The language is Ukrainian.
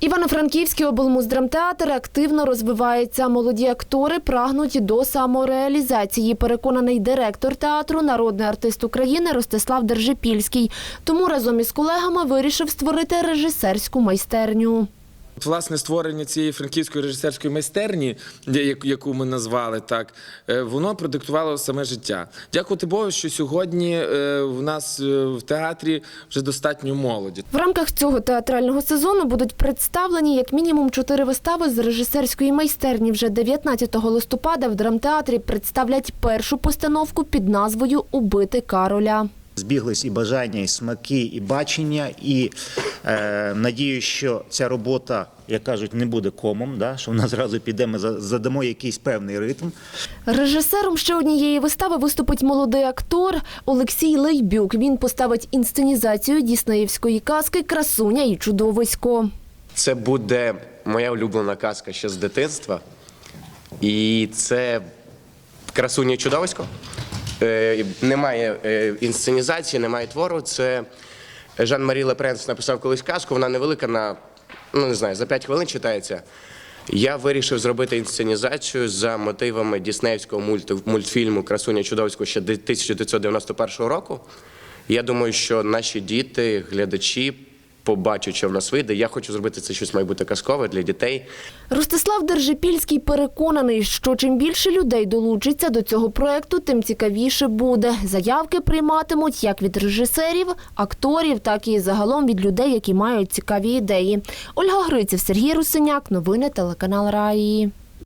Івано-Франківський облмуздрамтеатр активно розвивається. Молоді актори прагнуть до самореалізації. Переконаний директор театру, народний артист України Ростислав Держипільський. Тому разом із колегами вирішив створити режисерську майстерню. Власне, створення цієї франківської режисерської майстерні, яку ми назвали так, е, воно продиктувало саме життя. Дякувати Богу, що сьогодні е, в нас е, в театрі вже достатньо молоді. В рамках цього театрального сезону будуть представлені як мінімум чотири вистави з режисерської майстерні. Вже 19 листопада в драмтеатрі представлять першу постановку під назвою Убити Кароля. Збіглись і бажання, і смаки, і бачення, і е, надію, що ця робота, як кажуть, не буде комом, да? що вона зразу піде, ми задамо якийсь певний ритм. Режисером ще однієї вистави виступить молодий актор Олексій Лейбюк. Він поставить інсценізацію діснеївської казки Красуня і чудовисько. Це буде моя улюблена казка ще з дитинства. І це красуня і чудовисько. Е, немає е, інсценізації, немає твору. Це Жан-Марі Лепренс написав колись казку, вона невелика на, ну не знаю, за 5 хвилин читається. Я вирішив зробити інсценізацію за мотивами діснеївського мультфільму Красуня і чудовисько ще 1991 року. Я думаю, що наші діти, глядачі побачать, що в нас вийде. Я хочу зробити це щось має бути казкове для дітей. Ростислав Держипільський переконаний, що чим більше людей долучиться до цього проекту, тим цікавіше буде. Заявки прийматимуть як від режисерів, акторів, так і загалом від людей, які мають цікаві ідеї. Ольга Гриців, Сергій Русиняк. Новини телеканал Раї.